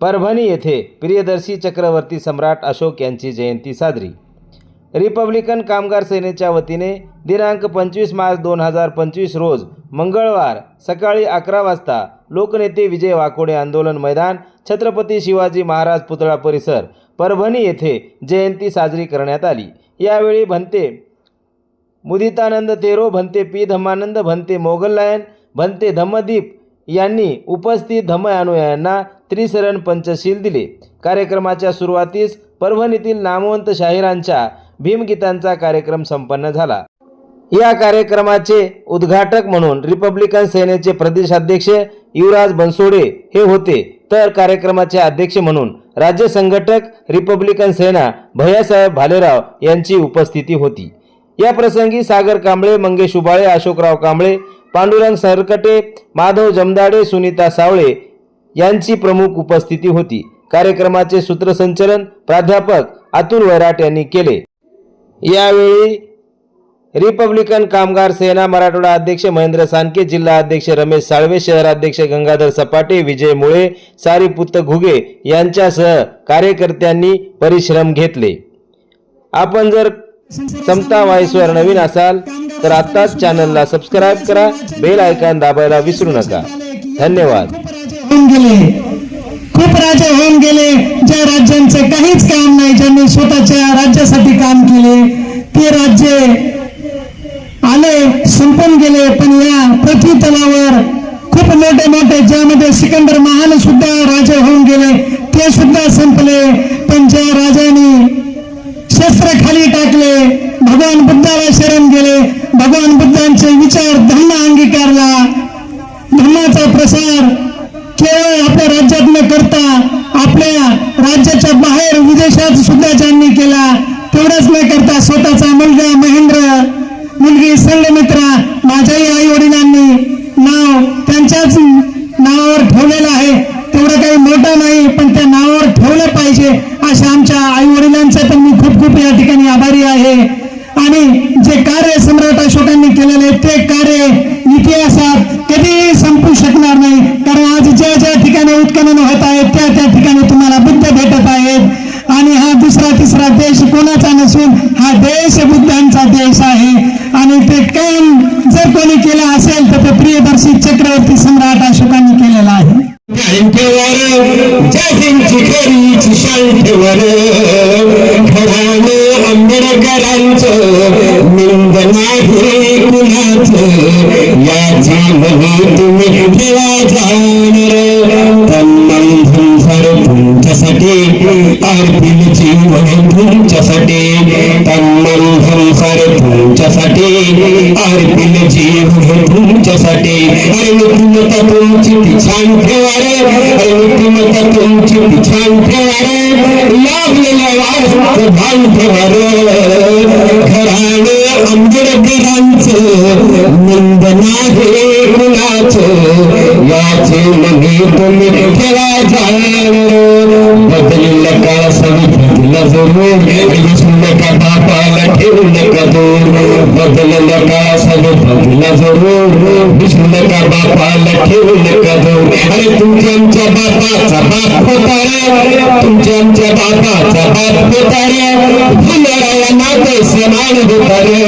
परभणी येथे प्रियदर्शी चक्रवर्ती सम्राट अशोक यांची जयंती साजरी. रिपब्लिकन कामगार सेनेच्या वतीने दिनांक पंचवीस मार्च दोन हजार पंचवीस रोज मंगळवार सकाळी अकरा वाजता लोकनेते विजय वाकोडे आंदोलन मैदान छत्रपती शिवाजी महाराज पुतळा परिसर परभणी येथे जयंती साजरी करण्यात आली. यावेळी भंते मुदितानंद तेरो भंते पी धम्मानंद भंते मोगललायन भंते धम्मदीप यांनी उपस्थित धम्म अनुयायांना त्रिसरण पंचशील दिले. कार्यक्रमाच्या सुरुवातीस परभणीतील नामवंत शाहिरांच्या भीमगीतांचा कार्यक्रम संपन्न झाला. या कार्यक्रमाचे उद्घाटक म्हणून रिपब्लिकन सेनेचे प्रदेशाध्यक्ष युवराज बनसोडे हे होते. तर कार्यक्रमाचे अध्यक्ष म्हणून राज्य संघटक रिपब्लिकन सेना भैयासाहेब भालेराव यांची उपस्थिती होती. या प्रसंगी सागर कांबळे मंगेश उबाळे अशोकराव कांबळे पांडुरंग सरकटे माधव जमदाडे सुनीता सावळे यांची प्रमुख उपस्थिती होती. कार्यक्रमाचे सूत्रसंचलन प्राध्यापक अतुल वैराट यांनी केले. यावेळी रिपब्लिकन कामगार सेना मराठवाडा अध्यक्ष महेंद्र सानके जिल्हा अध्यक्ष रमेश साळवे शहराध्यक्ष गंगाधर सपाटे विजय मुळे सारीपुत्त घुगे यांच्यासह कार्यकर्त्यांनी परिश्रम घेतले. आपण जर समता वाईसवर नवीन असाल तर आत्ताच चॅनलला सबस्क्राईब करा. बेल आयकॉन दाबायला विसरू नका. धन्यवाद. होऊन गेले. खूप राजा होऊन गेले. ज्या राज्यांचं काहीच काम नाही ज्यांनी स्वतःच्या राज्यासाठी काम केले ते राज्य आले संपून गेले. पण या पृथ्वी तलावर खूप मोठे मोठे ज्यामध्ये सिकंदर महान सुद्धा राजे होऊन गेले ते सुद्धा संपले. पण ज्या राजांनी शस्त्र खाली टाकले भगवान बुद्धाला शरण गेले. भगवान बुद्धांचे विचार धम्म अंगीकारला. धर्माचा प्रसार केवळ आपल्या राज्यात न करता आपल्या राज्याच्या बाहेर विदेशात सुद्धा ज्यांनी केला तेवढंच न करता स्वतःचा मुलगा महेंद्र मुलगी संघमित्रा माझ्याही आई वडिलांनी नाव त्यांच्याच नावावर ठेवलेलं आहे तेवढं काही मोठं नाही पण त्या नावावर ठेवलं पाहिजे अशा आमच्या आई वडिलांचा तर मी खूप खूप या ठिकाणी आभारी आहे आणि जे कार्य सम्राट अशोकांनी केलेले ते कार्य इतिहासात कधीही संपू शकणार नाही कारण आज ज्या ज्या ठिकाणी उत्खनन होत आहेत त्या त्या ठिकाणी तुम्हाला बुद्ध भेटत आहेत आणि हा दुसरा तिसरा देश कोणाचा नसून हा देश वृद्धांचा देश आहे. आणि ते काम जर कोणी केलं असेल तर ते प्रियदर्शी चक्रवर्ती सम्राट अशोकांनी केलेलं आहे. शांतीवर जातींची खरीची शांतीवर घराणं आंबेडकरांचं तुमच्यासाठी तुमच्यासाठी तन्मन तुमच्यासाठी तुमच्यासाठी अरे तुमची ती छान ठेवा रे. अरे तुमची ती छान ठेवा रे. लागलेल्या भान ठेवा रे. आंबेडकरांचं निंद नाही कुणाचं याचे मनी तुम्ही ठेवा जाणार बदललं का सविधीला जरूर विसरू नका बापाला ठेवू नका दूर बदललं का सविधीला जरूर विसरू नका बापाला ठेवू नका दूर अरे तुमच्या आमच्या बापाचा बाप होता रे तुमच्या आमच्या बापाचा बाप होता रे भुलाराया नाते समान होता रे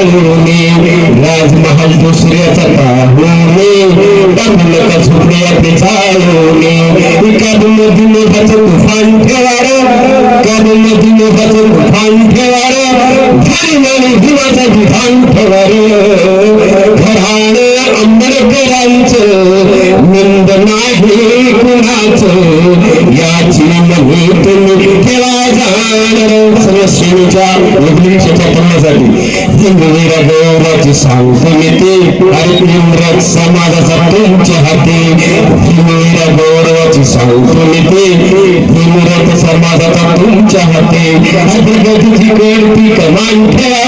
राजमहल दुसऱ्याचं पाहुणे टबलं का छुपऱ्याची चालवणे कद मधुमेहाचं तुफान ठेवार कद दिनोबाचं तुफान ठेवार धर्म आणि विधान ठेवार घराण आंबेडकरांचं नंद नाही कुणाचं याची मनी तुम्ही श्रेणीच्या वडिलांच्या करण्यासाठी हिंदवीरा गौराची सांगतो येते आणि समाजाचा तुमच्या हाती गौरवाची सांगतो येते समाजाचा तुमच्या हाती प्रगतीची कळती कमान ठेवा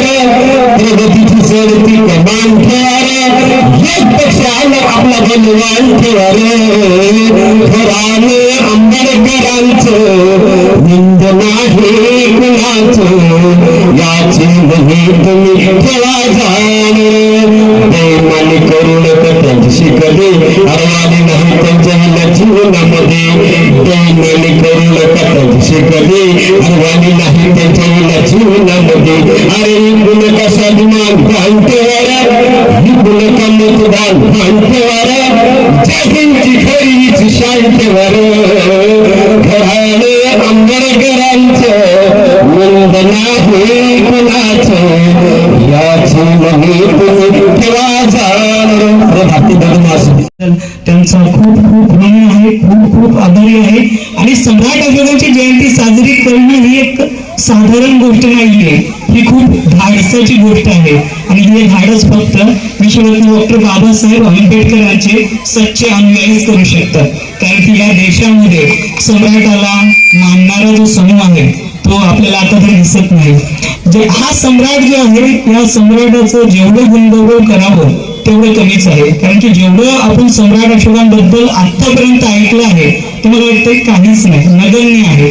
प्रगतीची زرتی کمان کھیارے رب سال اپنا بلوان کھیارے گھرانے اندر گران چھو نند ناہی کلان چھو یاچی نہیں تمہیں کھیلا جانے بے من کرن کر त्यांच्या विना जीवनामध्ये बेमानी करू नका त्यांच्याशी कधी अडवाणी नाही त्यांच्या विना जीवनामध्ये अरे विकू नका स्वाभिमान भांतेवारा विकू नका मतदान भांतेवारा जगांची खरीच शांतीवर घराणे आंबेडकरांचं मंद नाही कुणाचं याची मनी तुम्ही ठेवा जाण भारती बदमास त्यांचा खूप खूप ऋणी आहे खूप खूप आभारी आहे. आणि सम्राट अशोकांची जयंती साजरी करणे ही एक साधारण गोष्ट नाहीये ही खूप धाडसाची गोष्ट आहे. आणि हे धाडस फक्त विश्वरत्न डॉक्टर बाबासाहेब आंबेडकरांचे सच्चे अनुयायीच करू शकतात. कारण की या देशामध्ये सम्राटाला मानणारा जो समूह आहे तो आपल्याला आता तरी दिसत नाही. जे हा सम्राट जो आहे या सम्राटाचं जेवढं गुंतवणूक करावं तेवढं कमीच आहे. कारण की जेवढं आपण सम्राट अशोकांबद्दल आतापर्यंत ऐकलं आहे ते मला वाटतं काहीच नाही नगण्य आहे.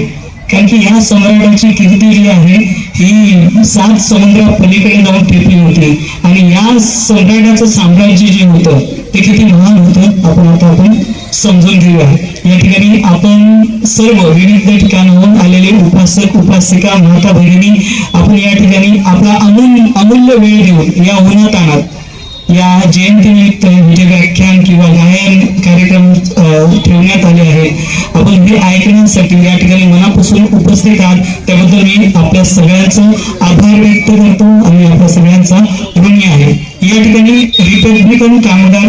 कारण की या सम्राटाची कीर्ती जी आहे ही सात समुद्रा पलीकडे जाऊन ठेपली होती. आणि या सम्राटाचं साम्राज्य जे होतं ते किती महान होतं आपण आता आपण समजून घेऊया. या ठिकाणी आपण सर्व विविध ठिकाणाहून आलेले उपासक उपासिका माता भगिनी आपण या ठिकाणी आपला अमूल्य अमूल्य वेळ देऊन या उन्हात आणत या जयंतीनिमित्त म्हणजे व्याख्यान किंवा गायन कार्यक्रम ठेवण्यात आले आहे. आपण हे ऐकण्यासाठी या ठिकाणी मनापासून उपस्थित आहात. त्याबद्दल मी आपल्या सगळ्यांचं आभार व्यक्त करतो आणि आपल्या सगळ्यांचा ऋणी आहे. या ठिकाणी रिपब्लिकन कामगार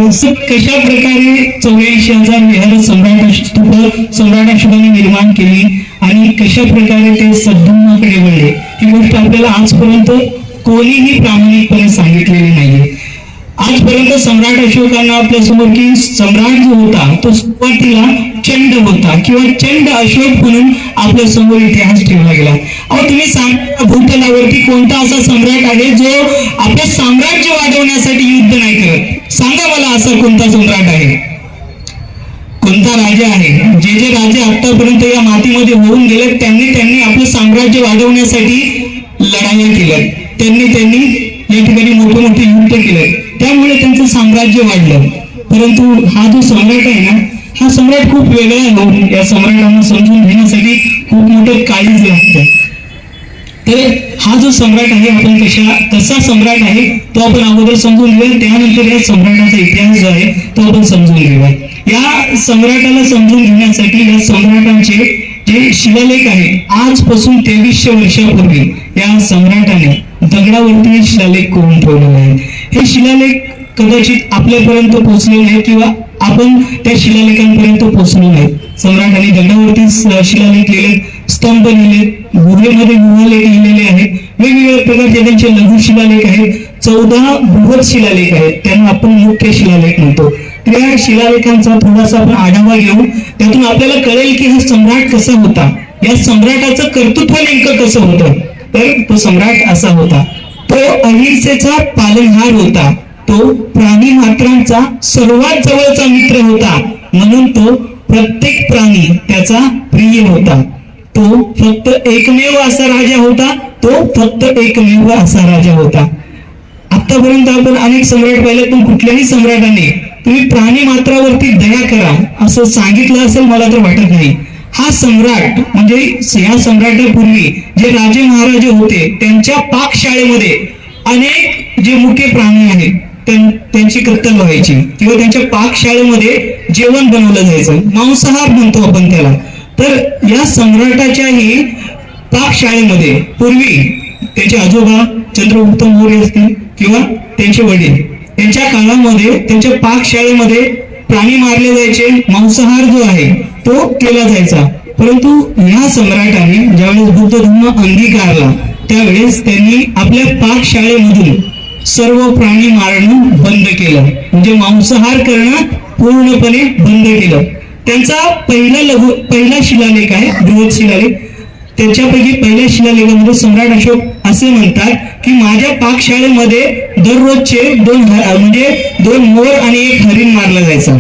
कशा प्रकारे चौऱ्याऐंशी हजार विहार सम्राट स्तूप सम्राट अशोकाने निर्माण केली आणि कशा प्रकारे ते सद्गुणाकडे वळले ही गोष्ट आपल्याला आजपर्यंत कोणीही प्रामाणिकपणे सांगितलेली आजपर्यंत सम्राट अशोकांना आपल्यासमोर की सम्राट जो होता तो सुरुवातीला चंड होता किंवा चंड अशोक म्हणून आपल्यासमोर इतिहास ठेवला गेला. अहो तुम्ही सांगा भूतलावरती कोणता असा सम्राट आहे जो आपलं साम्राज्य वाढवण्यासाठी युद्ध नाही करत? सांगा मला असा कोणता सम्राट आहे? कोणता राजा आहे? जे जे राजे आतापर्यंत या मातीमध्ये होऊन गेले त्यांनी त्यांनी आपलं साम्राज्य वाढवण्यासाठी लढाया केल्या. त्यांनी त्यांनी या ठिकाणी मोठे मोठे युद्ध केले. त्यामुळे त्यांचं साम्राज्य वाढलं. परंतु हा जो सम्राट आहे ना हा सम्राट खूप वेगळा आहे या सम्राटांना समजून घेण्यासाठी खूप मोठं काळीज लागतं तर हा जो सम्राट आहे आपण कशा कसा सम्राट आहे तो आपण अगोदर समजून घेऊया. त्यानंतर या सम्राटाचा इतिहास जो आहे तो आपण समजून घेऊया. या सम्राटाला समजून घेण्यासाठी या सम्राटांचे जे शिलालेख आहे आजपासून तेवीसशे वर्षापूर्वी या सम्राटाने दगडावरती शिलालेख करून ठेवलेले आहे. हे शिलालेख कदाचित आपल्यापर्यंत पोहोचले नाही किंवा आपण त्या शिलालेखांपर्यंत पोहोचलो नाही. सम्राटाने दगडावरती शिलालेख लिहिले स्तंभ लिहिले गुहेमध्ये गुहालेख लिहिलेले आहेत. वेगवेगळ्या प्रकारचे त्यांचे लघु शिलालेख आहेत. चौदा बृहत शिलालेख आहेत. त्यांना आपण मुख्य शिलालेख म्हणतो. त्या शिलालेखांचा थोडासा आपण आढावा घेऊन त्यातून आपल्याला कळेल की हा सम्राट कसा होता. या सम्राटाचं कर्तृत्व नेमकं कसं होतं? तर तो सम्राट असा होता. तो अहिंसेचा पालनहार होता. तो प्राणी मात्रांचा सर्वात जवळचा मित्र होता. म्हणून तो प्रत्येक प्राणी त्याचा प्रिय होता. तो फक्त एकमेव असा राजा होता. तो फक्त एकमेव असा राजा होता. आतापर्यंत आपण अनेक सम्राट पाहिले पण कुठल्याही सम्राटाने तुम्ही प्राणी मात्रावरती दया करा असं सांगितलं असेल मला तर वाटत नाही. हा सम्राट म्हणजे या सम्राटापूर्वी जे राजे महाराजे होते त्यांच्या पाकशाळेमध्ये अनेक जे मुख्य प्राणी आहेत त्यांची कत्तल व्हायची. किंवा त्यांच्या पाकशाळेमध्ये जेवण बनवलं जायचं. मांसाहार म्हणतो आपण त्याला. तर या सम्राटाच्याही पाकशाळेमध्ये पूर्वी त्याचे आजोबा चंद्रगुप्त मौर्य असतील किंवा त्यांचे वडील त्यांच्या काळामध्ये त्यांच्या पाकशाळेमध्ये प्राणी मारले जायचे मांसाहार जो आहे तो केला जायचा. परंतु या सम्राटाने ज्यावेळेस बुद्ध धर्म अंगीकारला त्यावेळेस त्यांनी आपल्या पाकशाळेमधून सर्व प्राणी मारणं बंद केलं. म्हणजे मांसाहार करणं पूर्णपणे बंद केलं. त्यांचा पहिला लघु पहिला शिलालेख आहे बृहत शिलालेख. त्यांच्यापैकी पहिल्या शिलालेखामध्ये म्हणजे सम्राट अशोक असे म्हणतात की माझ्या पाकशाळेमध्ये दररोजचे दोन म्हणजे दोन मोर आणि एक हरिण मारला जायचा.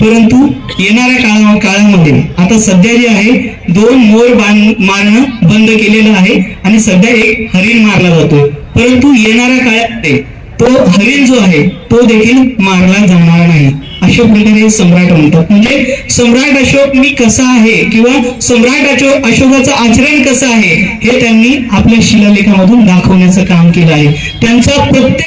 परंतु येणाऱ्या काळा काळामध्ये आता सध्या जे आहे दोन मोर बांध मारणं बंद केलेलं आहे आणि सध्या एक हरिण मारला जातोय. परंतु येणाऱ्या काळामध्ये तो हरिण जो आहे तो देखील मारला जाणार नाही. अशोक प्रकारे सम्राट म्हणतात. म्हणजे सम्राट अशोक मी कसा आहे किंवा सम्राट अशोक अशोकाचं आचरण कसं आहे हे त्यांनी आपल्या शिलालेखामधून दाखवण्याचं काम केलं आहे. त्यांचा प्रत्येक